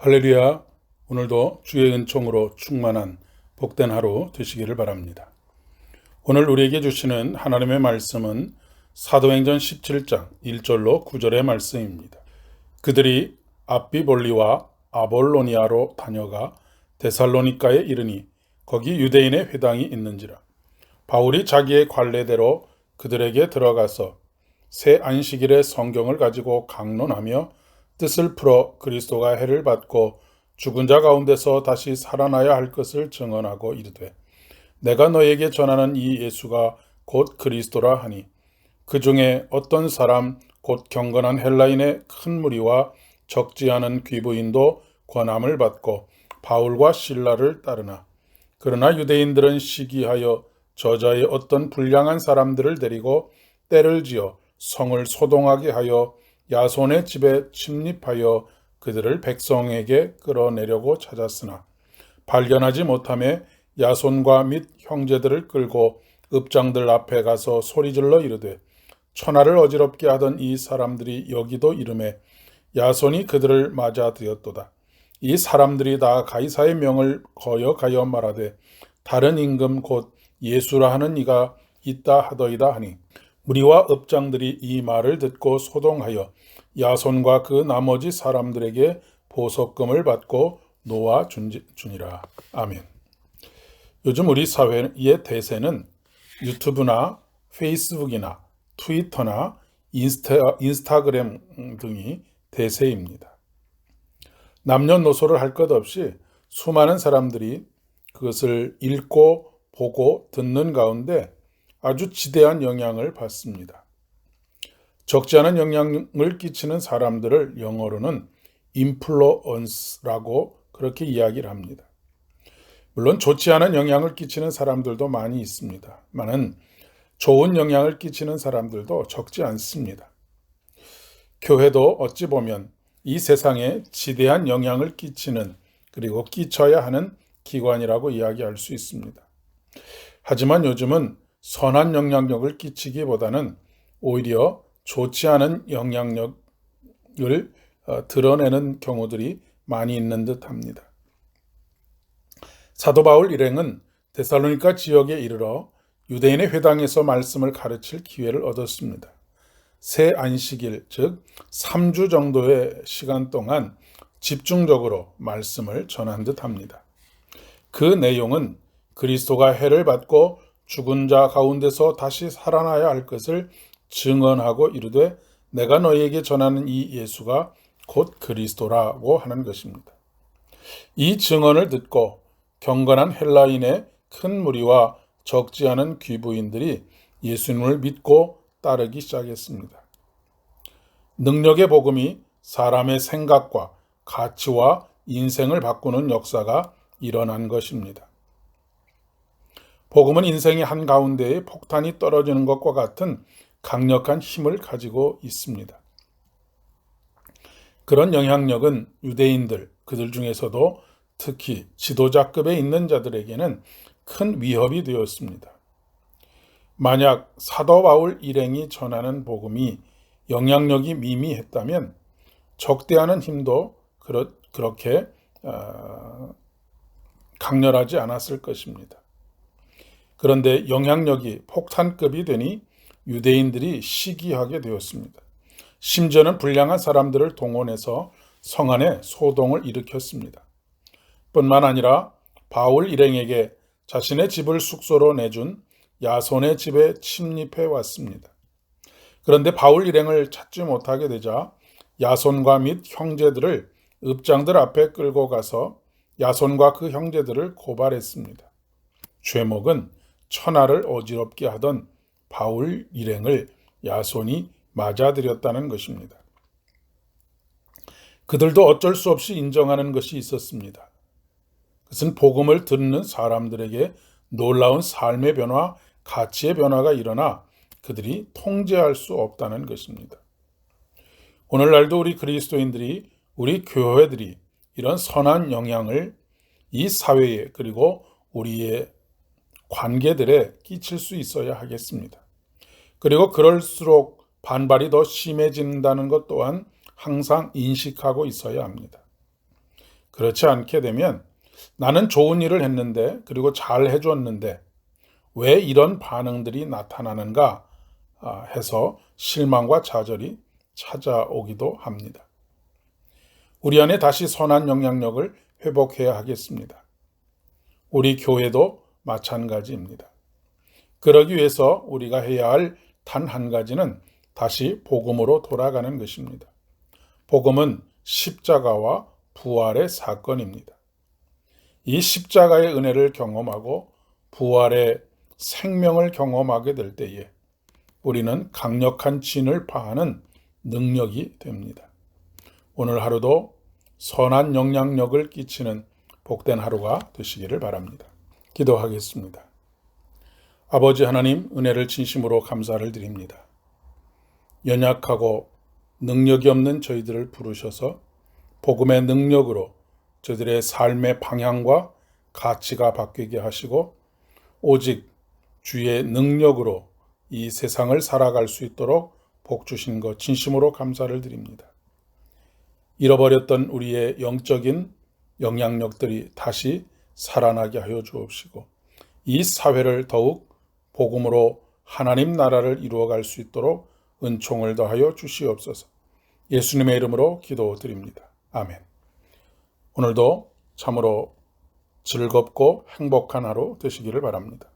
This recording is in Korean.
할렐루야. 오늘도 주의 은총으로 충만한 복된 하루 되시기를 바랍니다. 오늘 우리에게 주시는 하나님의 말씀은 사도행전 17장 1절로 9절의 말씀입니다. 그들이 앞비볼리와 아볼로니아로 다녀가 데살로니카에 이르니 거기 유대인의 회당이 있는지라. 바울이 자기의 관례대로 그들에게 들어가서 새 안식일에 성경을 가지고 강론하며 뜻을 풀어 그리스도가 해를 받고 죽은 자 가운데서 다시 살아나야 할 것을 증언하고 이르되 내가 너에게 전하는 이 예수가 곧 그리스도라 하니 그 중에 어떤 사람 곧 경건한 헬라인의 큰 무리와 적지 않은 귀부인도 권함을 받고 바울과 신라를 따르나 그러나 유대인들은 시기하여 저자의 어떤 불량한 사람들을 데리고 때를 지어 성을 소동하게 하여 야손의 집에 침입하여 그들을 백성에게 끌어내려고 찾았으나 발견하지 못함에 야손과 및 형제들을 끌고 읍장들 앞에 가서 소리질러 이르되 천하를 어지럽게 하던 이 사람들이 여기도 이름에 야손이 그들을 맞아들였도다. 이 사람들이 다 가이사의 명을 거역하여 말하되 다른 임금 곧 예수라 하는 이가 있다 하더이다 하니 무리와 읍장들이 이 말을 듣고 소동하여 야손과 그 나머지 사람들에게 보석금을 받고 놓아 주니라. 아멘. 요즘 우리 사회의 대세는 유튜브나 페이스북이나 트위터나 인스타, 인스타그램 등이 대세입니다. 남녀노소를 할 것 없이 수많은 사람들이 그것을 읽고 보고 듣는 가운데 아주 지대한 영향을 받습니다. 적지 않은 영향을 끼치는 사람들을 영어로는 인플루언스라고 그렇게 이야기를 합니다. 물론 좋지 않은 영향을 끼치는 사람들도 많이 있습니다. 많은 좋은 영향을 끼치는 사람들도 적지 않습니다. 교회도 어찌 보면 이 세상에 지대한 영향을 끼치는 그리고 끼쳐야 하는 기관이라고 이야기할 수 있습니다. 하지만 요즘은 선한 영향력을 끼치기보다는 오히려 좋지 않은 영향력을 어, 드러내는 경우들이 많이 있는 듯 합니다. 사도 바울 일행은 데살로니카 지역에 이르러 유대인의 회당에서 말씀을 가르칠 기회를 얻었습니다. 새 안식일, 즉 3주 정도의 시간 동안 집중적으로 말씀을 전한 듯 합니다. 그 내용은 그리스도가 해를 받고 죽은 자 가운데서 다시 살아나야 할 것을 증언하고 이르되 내가 너희에게 전하는 이 예수가 곧 그리스도라고 하는 것입니다. 이 증언을 듣고 경건한 헬라인의 큰 무리와 적지 않은 귀부인들이 예수님을 믿고 따르기 시작했습니다. 능력의 복음이 사람의 생각과 가치와 인생을 바꾸는 역사가 일어난 것입니다. 복음은 인생의 한가운데에 폭탄이 떨어지는 것과 같은 강력한 힘을 가지고 있습니다. 그런 영향력은 유대인들, 그들 중에서도 특히 지도자급에 있는 자들에게는 큰 위협이 되었습니다. 만약 사도 바울 일행이 전하는 복음이 영향력이 미미했다면 적대하는 힘도 그렇, 게 어, 강렬하지 않았을 것입니다. 그런데 영향력이 폭탄급이 되니 유대인들이 시기하게 되었습니다. 심지어는 불량한 사람들을 동원해서 성 안에 소동을 일으켰습니다. 뿐만 아니라 바울 일행에게 자신의 집을 숙소로 내준 야손의 집에 침입해 왔습니다. 그런데 바울 일행을 찾지 못하게 되자 야손과 및 형제들을 읍장들 앞에 끌고 가서 야손과 그 형제들을 고발했습니다. 죄목은 천하를 어지럽게 하던 바울 일행을 야손이 맞아들였다는 것입니다. 그들도 어쩔 수 없이 인정하는 것이 있었습니다. 그것은 복음을 듣는 사람들에게 놀라운 삶의 변화, 가치의 변화가 일어나 그들이 통제할 수 없다는 것입니다. 오늘날도 우리 그리스도인들이 우리 교회들이 이런 선한 영향을 이 사회에 그리고 우리의 관계들에 끼칠 수 있어야 하겠습니다. 그리고 그럴수록 반발이 더 심해진다는 것 또한 항상 인식하고 있어야 합니다. 그렇지 않게 되면 나는 좋은 일을 했는데 그리고 잘 해줬는데 왜 이런 반응들이 나타나는가 아, 해서 실망과 좌절이 찾아오기도 합니다. 우리 안에 다시 선한 영향력을 회복해야 하겠습니다. 우리 교회도 마찬가지입니다. 그러기 위해서 우리가 해야 할 단 한 가지는 다시 복음으로 돌아가는 것입니다. 복음은 십자가와 부활의 사건입니다. 이 십자가의 은혜를 경험하고 부활의 생명을 경험하게 될 때에 우리는 강력한 진을 파하는 능력이 됩니다. 오늘 하루도 선한 영향력을 끼치는 복된 하루가 되시기를 바랍니다. 기도하겠습니다. 아버지 하나님 은혜를 진심으로 감사를 드립니다. 연약하고 능력이 없는 저희들을 부르셔서 복음의 능력으로 저들의 삶의 방향과 가치가 바뀌게 하시고 오직 주의 능력으로 이 세상을 살아갈 수 있도록 복 주신 것 진심으로 감사를 드립니다. 잃어버렸던 우리의 영적인 영향력들이 다시 살아나게 하여 주옵시고 이 사회를 더욱 복음으로 하나님 나라를 이루어갈 수 있도록 은총을 더하여 주시옵소서. 예수님의 이름으로 기도드립니다. 아멘. 오늘도 참으로 즐겁고 행복한 하루 되시기를 바랍니다.